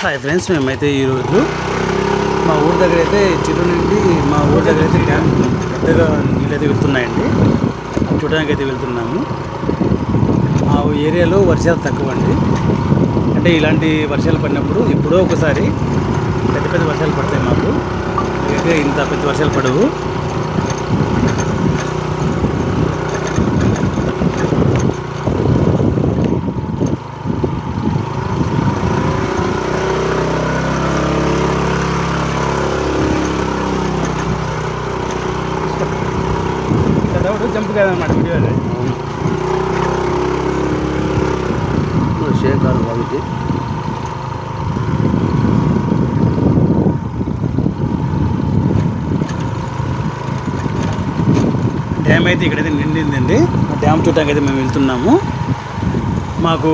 Hi friends మేమైతే ఈరోజు మా ఊరి దగ్గర అయితే చిరు నుండి మా ఊరి దగ్గర అయితే డ్యామ్ పెద్దగా నీళ్ళు అయితే వెళ్తున్నాయండి. చూడడానికి అయితే వెళ్తున్నాము. ఆ ఏరియాలో వర్షాలు తక్కువ అండి అంటే ఇలాంటి వర్షాలు పడినప్పుడు ఎప్పుడో ఒకసారి పెద్ద పెద్ద వర్షాలు పడతాయి మాకు. అయితే ఇంత పెద్ద వర్షాలు పడవు. జంప్ కాదన్నమాట వీడియోలో షేర్ కాదు కాబట్టి. డ్యామ్ అయితే ఇక్కడైతే నిండిందండి. ఆ డ్యామ్ చూడటానికి అయితే మేము వెళ్తున్నాము. మాకు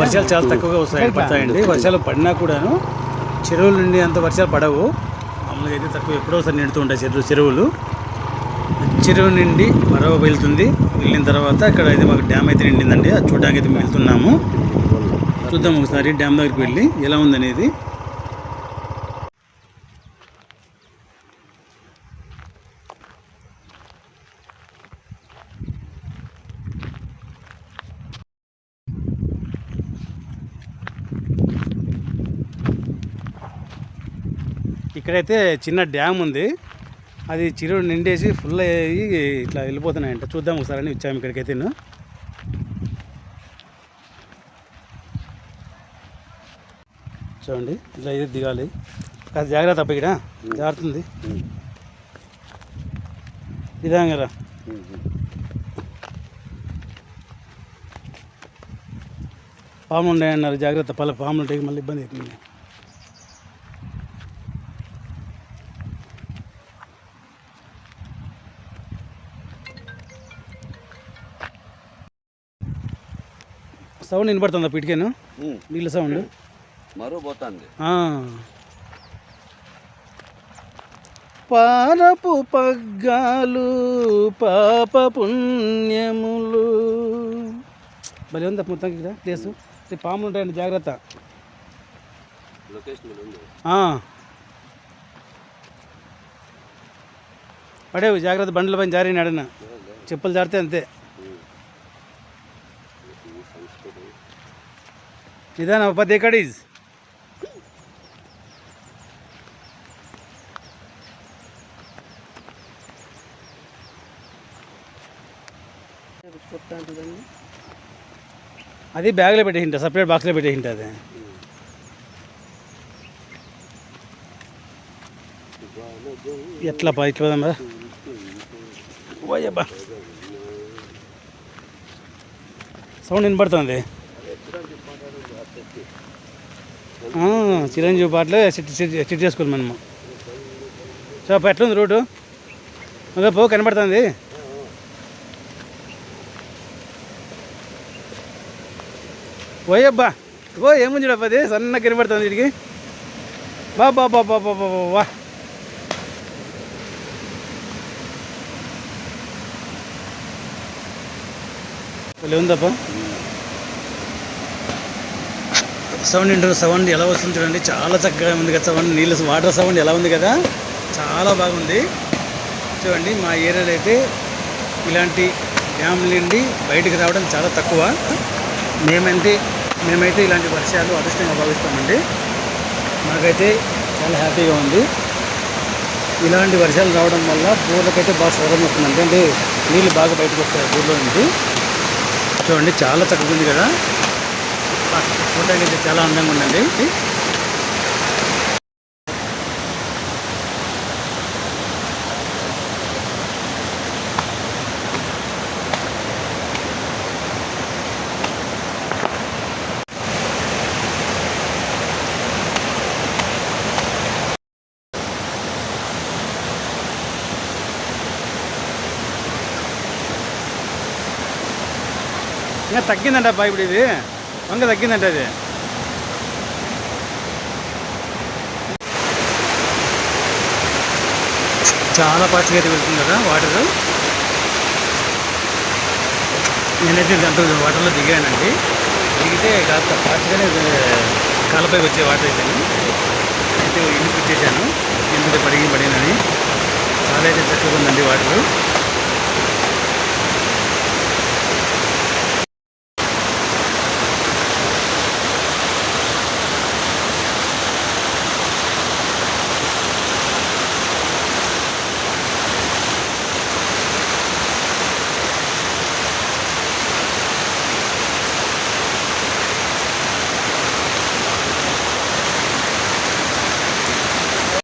వర్షాలు చాలా తక్కువగా వస్తాయి పడతాయండి. వర్షాలు పడినా కూడాను చెరువుల నుండి అంత వర్షాలు పడవు. మామూలుగా అయితే తక్కువ ఎప్పుడో ఒకసారి నిండుతూ ఉంటాయి చెరువు చెరువులు. చెరువు నుండి మరో వెళ్తుంది. వెళ్ళిన తర్వాత ఇక్కడ అయితే మాకు డ్యామ్ అయితే నిండిందండి. అది చూడడానికి అయితే మేము వెళ్తున్నాము. చూద్దాం ఒకసారి డ్యామ్ దగ్గరికి వెళ్ళి ఎలా ఉందనేది. ఇక్కడైతే చిన్న డ్యామ్ ఉంది. అది చిరుడు నిండేసి ఫుల్ అయ్యి ఇట్లా వెళ్ళిపోతున్నాయంట. చూద్దాం ఒకసారి అని వచ్చాము ఇక్కడికైతే చూడండి ఇట్లా ఇది దిగాలి. కాస్త జాగ్రత్త అప్ప ఇక్కడ. జారుతుంది. ఇదాం కదా పాములు ఉన్నాయన్నారు. జాగ్రత్త పల్ల పాములు ఉంటాయి మళ్ళీ ఇబ్బంది అవుతుంది. సౌండ్ వినపడుతుందా పిటికేను? నీళ్ళ సౌండ్. మరో పోతుంది. పారపు పగ్గాలు పాప పుణ్యములు. భలే ఉందా మొత్తానికి ఇక్కడ ప్లేసు. పాములు ఉంటాయండి జాగ్రత్త. పడేవి జాగ్రత్త బండ్ల పైన జారినాడన చెప్పులు జారితే అంతే. నిదానం పది ఎకడీస్ అది బ్యాగ్లో పెట్టేసింట సపరేట్ బాక్స్లో పెట్టేసింట అది ఎట్లా పా ఇట్లా పోదాం రా ఓయబ్బా సౌండ్ వినపడుతుంది చిరంజీవి పాటలే సిట్ సిట్ సిట్ చేసుకోవాలి మనము సో ఎట్లుంది రూటు? అదే పో కనబడుతుంది. పోయబ్బా ఓ ఏముంది చూడప్ప అది? సన్న కనబడుతుంది వీడికి. బా బా బా బా బా బా బా ఉందప్ప సౌండ్ ఇంటర్ సౌండ్ ఎలా వస్తుంది చూడండి. చాలా చక్కగా ఉంది కదా సౌండ్. నీళ్ళ వాటర్ సౌండ్ ఎలా ఉంది కదా? చాలా బాగుంది. చూడండి మా ఏరియాలో అయితే ఇలాంటి డ్యామ్ నుండి బయటకు రావడం చాలా తక్కువ. మేమైతే మేమైతే ఇలాంటి వర్షాలు అదృష్టంగా భావిస్తామండి. మాకైతే చాలా హ్యాపీగా ఉంది. ఇలాంటి వర్షాలు రావడం వల్ల బోర్లకైతే బాగా స్వరం వస్తుంది ఎందుకంటే నీళ్ళు బాగా బయటకు వస్తాయి బోర్లో నుంచి. చూడండి చాలా చక్కగా ఉంది కదా. చూడడానికి అయితే చాలా అందంగా ఉందండి ఇంకా తగ్గిందంట అబ్బా ఇప్పుడు ఇది వంక తగ్గిందంట అది. చాలా పాచిగా అయితే వెళ్తుంది కదా వాటర్. నేనైతే దాంట్లో వాటర్లో దిగానండి. దిగితే కాస్త ఫాస్ట్గానే కాలపై వచ్చే వాటర్ అయితే అయితే ఇంటికి వచ్చేసాను. ఎందుకు పడిగి పడినని చాలా అయితే చక్కగా ఉందండి వాటర్.